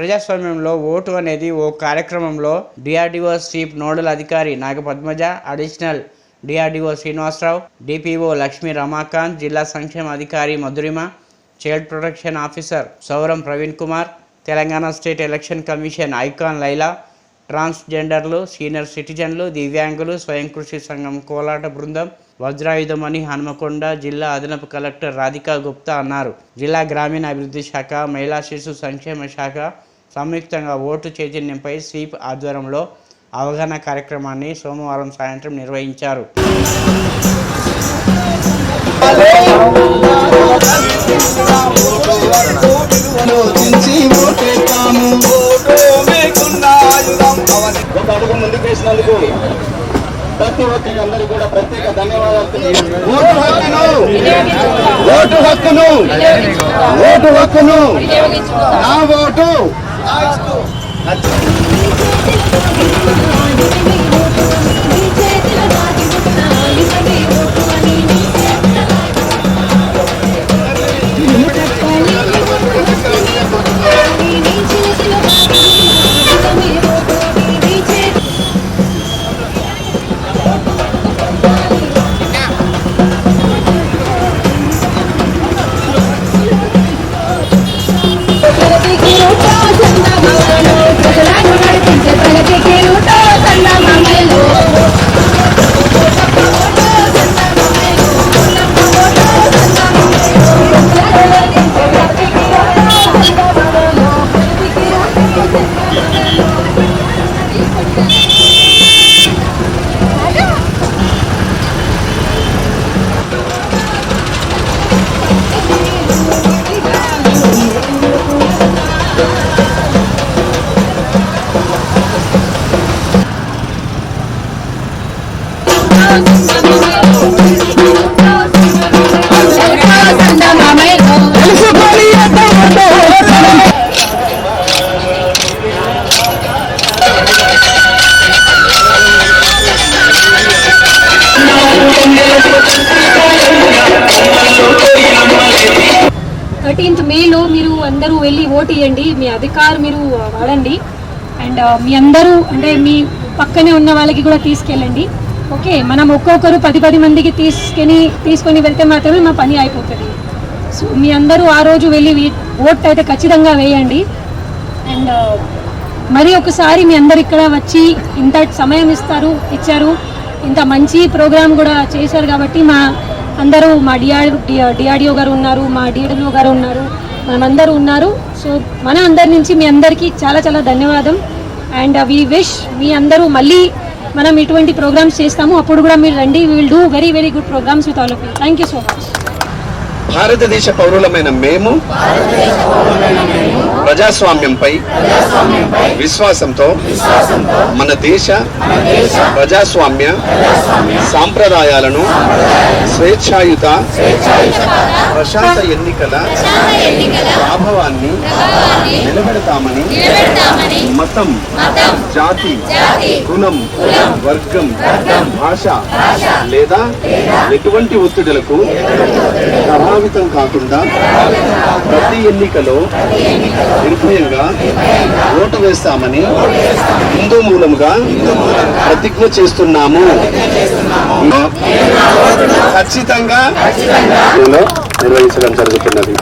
ప్రజాస్వామ్యంలో ఓటు అనేది ఓ కార్యక్రమంలో డిఆర్డిఓ చీఫ్ నోడల్ అధికారి Nagapadmaja additional DRDO Srinivasarao DPO Lakshmi Ramakanth జిల్లా సంక్షేమ అధికారి Madhurima child protection officer Sauram Praveen Kumar Telangana state election commission icon Laila ట్రాన్స్జెండర్లు senior సిటిజన్లు దివ్యాంగులు స్వయం కృషి సంఘం కోలాట బృందం వజ్రాయుధమణి హనుమకొండ జిల్లా అదనపు కలెక్టర్ రాధికా గుప్తా అన్నారు. జిల్లా గ్రామీణ అభివృద్ధి శాఖ మహిళా శిశు సంక్షేమ శాఖ సంయుక్తంగా ఓటు చైతన్యంపై స్వీప్ ఆధ్వర్యంలో అవగాహన కార్యక్రమాన్ని సోమవారం సాయంత్రం నిర్వహించారు. ప్రతి ఒక్కరి అందరూ కూడా ప్రత్యేక ధన్యవాదాలు తెలియజేస్తున్నాను. ఓటు హక్కును! ఓటు హక్కును! ఓటు హక్కును! నా ఓటు! あいつと థర్టీన్త్ మేలో మీరు అందరూ వెళ్ళి ఓటు ఇవ్వండి మీ అధికారం మీరు వాడండి. అండ్ మీ అందరూ అంటే మీ పక్కనే ఉన్న వాళ్ళకి కూడా తీసుకెళ్ళండి. ఓకే మనం ఒక్కొక్కరు పది పది మందికి తీసుకుని తీసుకొని వెళ్తే మాత్రమే మా పని అయిపోతుంది. సో మీ అందరూ ఆ రోజు వెళ్ళి ఓట్ అయితే ఖచ్చితంగా వేయండి. అండ్ మరి ఒకసారి మీ అందరు ఇక్కడ వచ్చి ఇంత సమయం ఇస్తారు ఇచ్చారు. ఇంత మంచి ప్రోగ్రామ్ కూడా చేశారు కాబట్టి మా అందరూ మా డిఆర్ డిఆర్డిఓ గారు ఉన్నారు మా డిఆర్డిఓ గారు ఉన్నారు మనమందరూ ఉన్నారు. సో మన అందరి నుంచి మీ అందరికీ చాలా చాలా ధన్యవాదం. అండ్ వి విష్ మీ అందరూ మళ్ళీ మనం ఇటువంటి ప్రోగ్రామ్స్ చేస్తాము. అప్పుడు కూడా మీరు రండి. Will do very very good programmes with all of you thank you so much భారతదేశ పౌరులమైన మేము ప్రజాస్వామ్యంపై విశ్వాసంతో మన దేశ ప్రజాస్వామ్య సాంప్రదాయాలను స్వేచ్ఛాయుత ప్రశాంత ఎన్నికల ప్రభావాన్ని నిలబెడతామని మతం జాతి కులం వర్గం భాష లేదా ఎటువంటి ఒత్తిడులకు ప్రభావితం కాకుండా ప్రతి ఎన్నికలో నిర్భయంగా ఓటు వేస్తామని హిందూ మూలముగా ప్రతిజ్ఞ చేస్తున్నాము. ఖచ్చితంగా నిర్వహించడం జరుగుతున్నది.